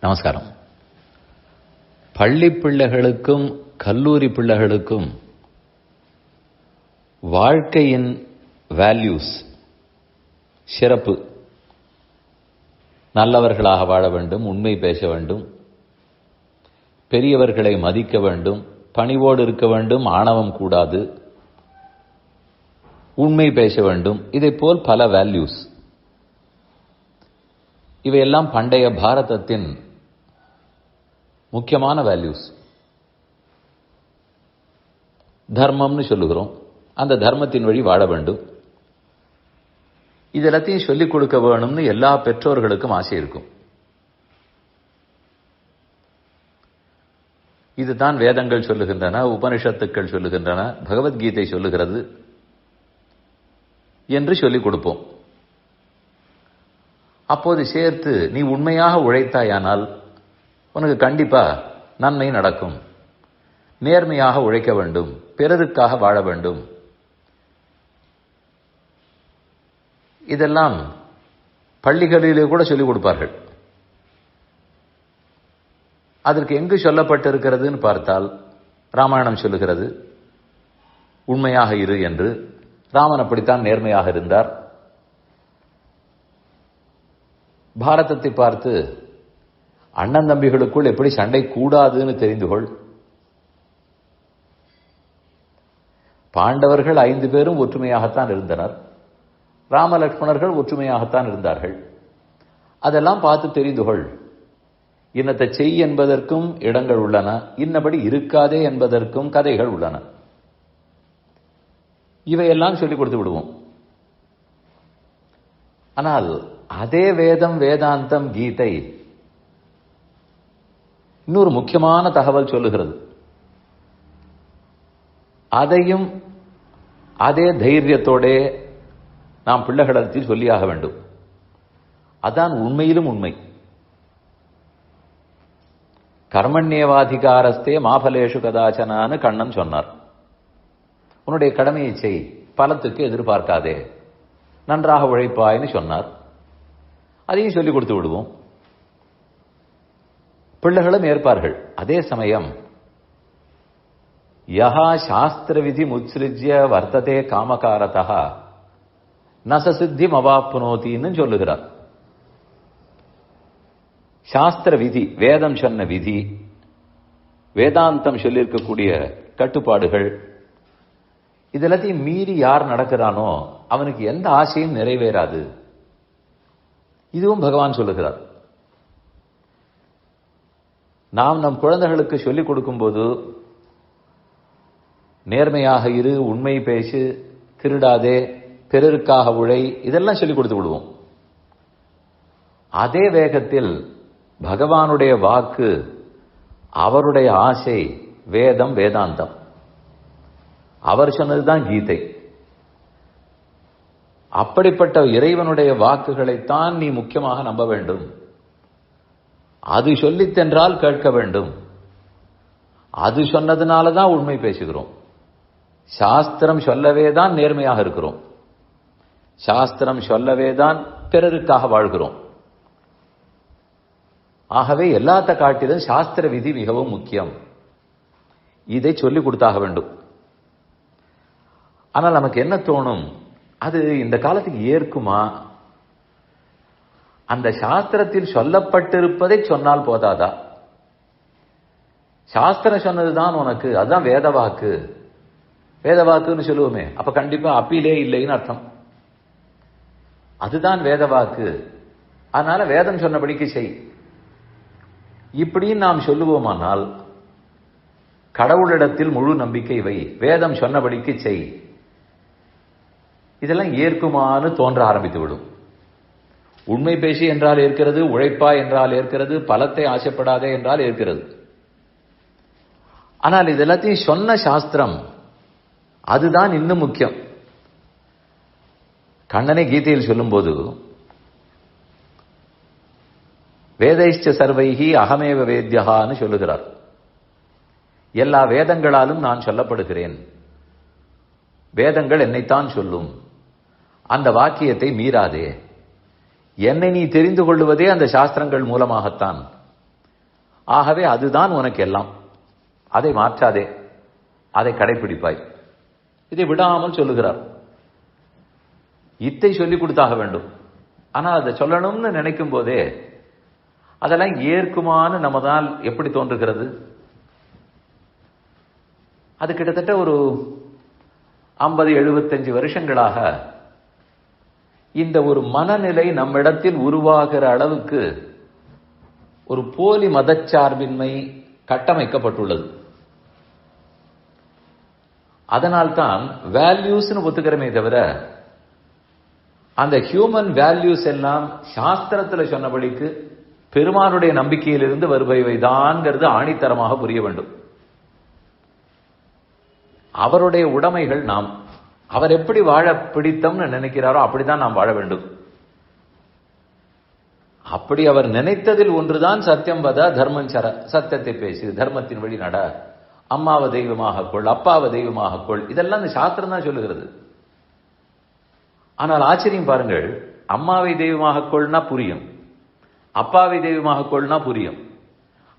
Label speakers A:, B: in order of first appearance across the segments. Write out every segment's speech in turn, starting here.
A: நமஸ்காரம். பள்ளி பிள்ளைகளுக்கும் கல்லூரி பிள்ளைகளுக்கும் வாழ்க்கையின் வேல்யூஸ் சிறப்பு. நல்லவர்களாக வாழ வேண்டும் உண்மை பேச வேண்டும் பெரியவர்களை மதிக்க வேண்டும் பணிவோடு இருக்க வேண்டும் ஆணவம் கூடாது உண்மை பேச வேண்டும் இதை போல் பல வேல்யூஸ் இவையெல்லாம் பண்டைய பாரதத்தின் முக்கியமான வேல்யூஸ் தர்மம்னு சொல்லுகிறோம். அந்த தர்மத்தின் வழி வாழ வேண்டும். இது எல்லாத்தையும் சொல்லிக் கொடுக்க வேணும்னு எல்லா பெற்றோர்களுக்கும் ஆசை இருக்கும். இதுதான் வேதங்கள் சொல்லுகின்றன உபனிஷத்துக்கள் சொல்லுகின்றன பகவத்கீதை சொல்லுகிறது என்று சொல்லிக் கொடுப்போம். அப்போது சேர்த்து நீ உண்மையாக உழைத்தாயானால் உனக்கு கண்டிப்பா நன்மை நடக்கும். நேர்மையாக உழைக்க வேண்டும். பிறருக்காக வாழ வேண்டும். இதெல்லாம் பள்ளிகளிலே கூட சொல்லிக் கொடுப்பார்கள். அதற்கு எங்கு சொல்லப்பட்டிருக்கிறதுன்னு பார்த்தால் ராமாயணம் சொல்லுகிறது. உண்மையாக இரு என்று. ராமன் அப்படித்தான் நேர்மையாக இருந்தார். பாரதத்தை பார்த்து அண்ணன் தம்பிகளுக்குள் எப்படி சண்டை கூடாதுன்னு தெரிந்து கொள். பாண்டவர்கள் ஐந்து பேரும் ஒற்றுமையாகத்தான் இருந்தனர். ராமலட்சுமணர்கள் ஒற்றுமையாகத்தான் இருந்தார்கள். அதெல்லாம் பார்த்து தெரிந்து கொள். இன்னத்தை செய் என்பதற்கும் இடங்கள் உள்ளன. இன்னபடி இருக்காதே என்பதற்கும் கதைகள் உள்ளன. இவையெல்லாம் சொல்லிக் கொடுத்து விடுவோம். ஆனால் அதே வேதம் வேதாந்தம் கீதை இன்னொரு முக்கியமான தகவல் சொல்லுகிறது. அதையும் அதே தைரியத்தோட நாம் பிள்ளைகளிடத்தில் சொல்லியாக வேண்டும். அதான் உண்மையிலும் உண்மை. கர்மண்யவாதிகாரஸ்தே மாபலேஷு கதாச்சனான்னு கண்ணன் சொன்னார். உன்னுடைய கடமையை செய் பலத்துக்கு எதிர்பார்க்காதே. நன்றாக உழைப்பாய்னு சொன்னார். அதையும் சொல்லிக் கொடுத்து விடுவோம். பிள்ளைகளும் ஏற்பார்கள். அதே சமயம் யஹா சாஸ்திர விதி முத்ஸ்ரிஜ்ய வர்த்ததே காமகாரதா நசசித்தி மவாப்னோத்தின்னு சொல்லுகிறார். சாஸ்திர விதி வேதம் சொன்ன விதி வேதாந்தம் சொல்லியிருக்கக்கூடிய கட்டுப்பாடுகள் இதெல்லாத்தையும் மீறி யார் நடக்கிறானோ அவனுக்கு எந்த ஆசையும் நிறைவேறாது. இதுவும் பகவான் சொல்லுகிறார். நாம் நம் குழந்தைகளுக்கு சொல்லிக் கொடுக்கும்போது நேர்மையாக இரு உண்மை பேசு திருடாதே பிறருக்காக உழை இதெல்லாம் சொல்லிக் கொடுத்து விடுவோம். அதே வேகத்தில் பகவானுடைய வாக்கு அவருடைய ஆசை வேதம் வேதாந்தம். அவர் சொன்னதுதான் கீதை. அப்படிப்பட்ட இறைவனுடைய வாக்குகளைத்தான் நீ முக்கியமாக நம்ப வேண்டும். அது சொல்லித்தென்றால் கேட்க வேண்டும். அது சொன்னதுனால தான் உண்மை பேசுகிறோம். சாஸ்திரம் சொல்லவே தான் நேர்மையாக இருக்கிறோம். சாஸ்திரம் சொல்லவே தான் பிறருக்காக வாழ்கிறோம். ஆகவே எல்லாத்த காட்டிலும் சாஸ்திர விதி மிகவும் முக்கியம். இதை சொல்லிக் கொடுத்தாக வேண்டும். ஆனால் நமக்கு என்ன தோணும்? அது இந்த காலத்துக்கு ஏற்குமா? அந்த சாஸ்திரத்தில் சொல்லப்பட்டிருப்பதை சொன்னால் போதாதா? சாஸ்திரம் சொன்னதுதான் உனக்கு அதுதான் வேத வாக்கு. வேத வாக்குன்னு சொல்லுவோமே அப்ப கண்டிப்பா அப்பீலே இல்லைன்னு அர்த்தம். அதுதான் வேத வாக்கு. அதனால வேதம் சொன்னபடிக்கு செய். இப்படின்னு நாம் சொல்லுவோமானால் கடவுளிடத்தில் முழு நம்பிக்கை வை. வேதம் சொன்னபடிக்கு செய். இதெல்லாம் ஏற்குமான்னு தோன்ற ஆரம்பித்து விடும். உண்மை பேசி என்றால் ஏற்கிறது உழைப்பா என்றால் ஏற்கிறது பலத்தை ஆசைப்படாதே என்றால் ஏற்கிறது. ஆனால் இது எல்லாத்தையும் சொன்ன சாஸ்திரம் அதுதான் இன்னும் முக்கியம். கண்ணனை கீதையில் சொல்லும்போது வேதைஷ்ட சர்வைகி அகமேவ வேத்யகான்னு சொல்லுகிறார். எல்லா வேதங்களாலும் நான் சொல்லப்படுகிறேன். வேதங்கள் என்னைத்தான் சொல்லும். அந்த வாக்கியத்தை மீறாதே. என்னை நீ தெரிந்து கொள்வதே அந்த சாஸ்திரங்கள் மூலமாகத்தான். ஆகவே அதுதான் உனக்கு எல்லாம் அதை மாற்றாதே. அதை கடைபிடிப்பாய் இதை விடாமல் சொல்லுகிறார். இத்தை சொல்லிக் கொடுத்தாக வேண்டும். ஆனால் அதை சொல்லணும்னு நினைக்கும் போதே அதெல்லாம் ஏற்குமான்னு நம்மதால் எப்படி தோன்றுகிறது? அது கிட்டத்தட்ட ஒரு ஐம்பது எழுபத்தஞ்சு வருஷங்களாக இந்த ஒரு மனநிலை நம்மிடத்தில் உருவாகிற அளவுக்கு ஒரு போலி மதச்சார்பின்மை கட்டமைக்கப்பட்டுள்ளது. அதனால்தான் வேல்யூஸ்னு ஒத்துக்கிறமே தவிர அந்த ஹியூமன் வேல்யூஸ் எல்லாம் சாஸ்திரத்துல சொன்னபடிக்கு பெருமானுடைய நம்பிக்கையிலிருந்து வருபவை தான்ங்கிறது ஆணித்தரமாக புரிய வேண்டும். அவருடைய உடைமைகள் நாம். அவர் எப்படி வாழ பிடித்தம்னு நினைக்கிறாரோ அப்படித்தான் நாம் வாழ வேண்டும். அப்படி அவர் நினைத்ததில் ஒன்றுதான் சத்தியம் வத தர்மம் சர சத்தியத்தை பேசு தர்மத்தின் வழி நட. அம்மாவை தெய்வமாக கொள் அப்பாவை தெய்வமாக கொள். இதெல்லாம் இந்த சாஸ்திரம் தான் சொல்லுகிறது. ஆனால் ஆச்சரியம் பாருங்கள் அம்மாவை தெய்வமாக கொள்னா புரியும். அப்பாவை தெய்வமாக கொள்னா புரியும்.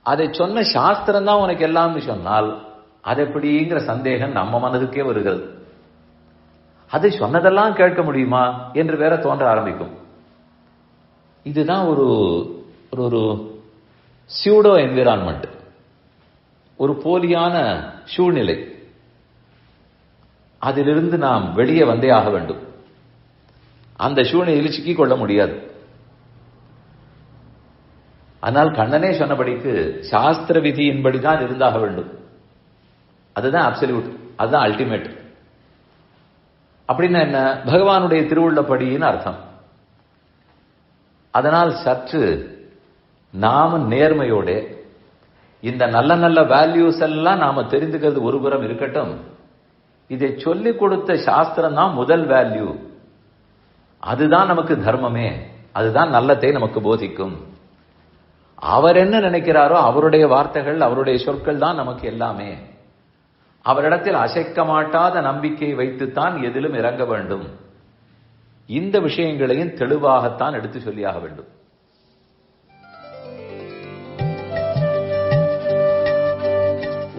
A: அதை சொன்ன சாஸ்திரம் தான் உனக்கு எல்லாம்னு சொன்னால் அது எப்படிங்கிற சந்தேகம் நம்ம மனதுக்கே வருகிறது. அதை சொன்னதெல்லாம் கேட்க முடியுமா என்று வேற தோன்ற ஆரம்பிக்கும். இதுதான் ஒரு ஒரு ஒரு சியூடோ என்விரான்மெண்ட் ஒரு போலியான சூழ்நிலை. அதிலிருந்து நாம் வெளியே வந்தே ஆக வேண்டும். அந்த சூழ்நிலையில் சிக்கிக் கொள்ள முடியாது. ஆனால் கண்ணனே சொன்னபடிக்கு சாஸ்திர விதியின்படிதான் இருந்தாக வேண்டும். அதுதான் அப்சல்யூட் அதுதான் அல்டிமேட் அப்படின்னா என்ன? பகவானுடைய திருவுள்ளப்படின்னு அர்த்தம். அதனால் சற்று நாம நேர்மையோட இந்த நல்ல நல்ல வேல்யூஸ் எல்லாம் நாம தெரிந்துக்கிறது ஒரு புறம் இருக்கட்டும். இதை சொல்லிக் கொடுத்த சாஸ்திரம் தான் முதல் வேல்யூ அதுதான் நமக்கு தர்மமே. அதுதான் நல்லத்தை நமக்கு போதிக்கும். அவர் என்ன நினைக்கிறாரோ அவருடைய வார்த்தைகள் அவருடைய சொற்கள் தான் நமக்கு எல்லாமே. அவரிடத்தில் அசைக்க மாட்டாத நம்பிக்கை வைத்துத்தான் எதிலும் இறங்க வேண்டும். இந்த விஷயங்களையும் தெளிவாகத்தான் எடுத்து சொல்லியாக வேண்டும்.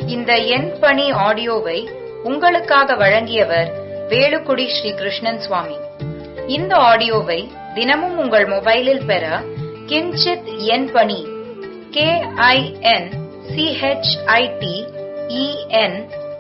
B: இந்த என் பணி ஆடியோவை உங்களுக்காக வழங்கியவர் வேலுக்குடி ஸ்ரீ கிருஷ்ணன் சுவாமி. இந்த ஆடியோவை தினமும் உங்கள் மொபைலில் பெற கிஞ்சித் என் பணி கே ஐ என் சிஹெச்ஐடி இஎன்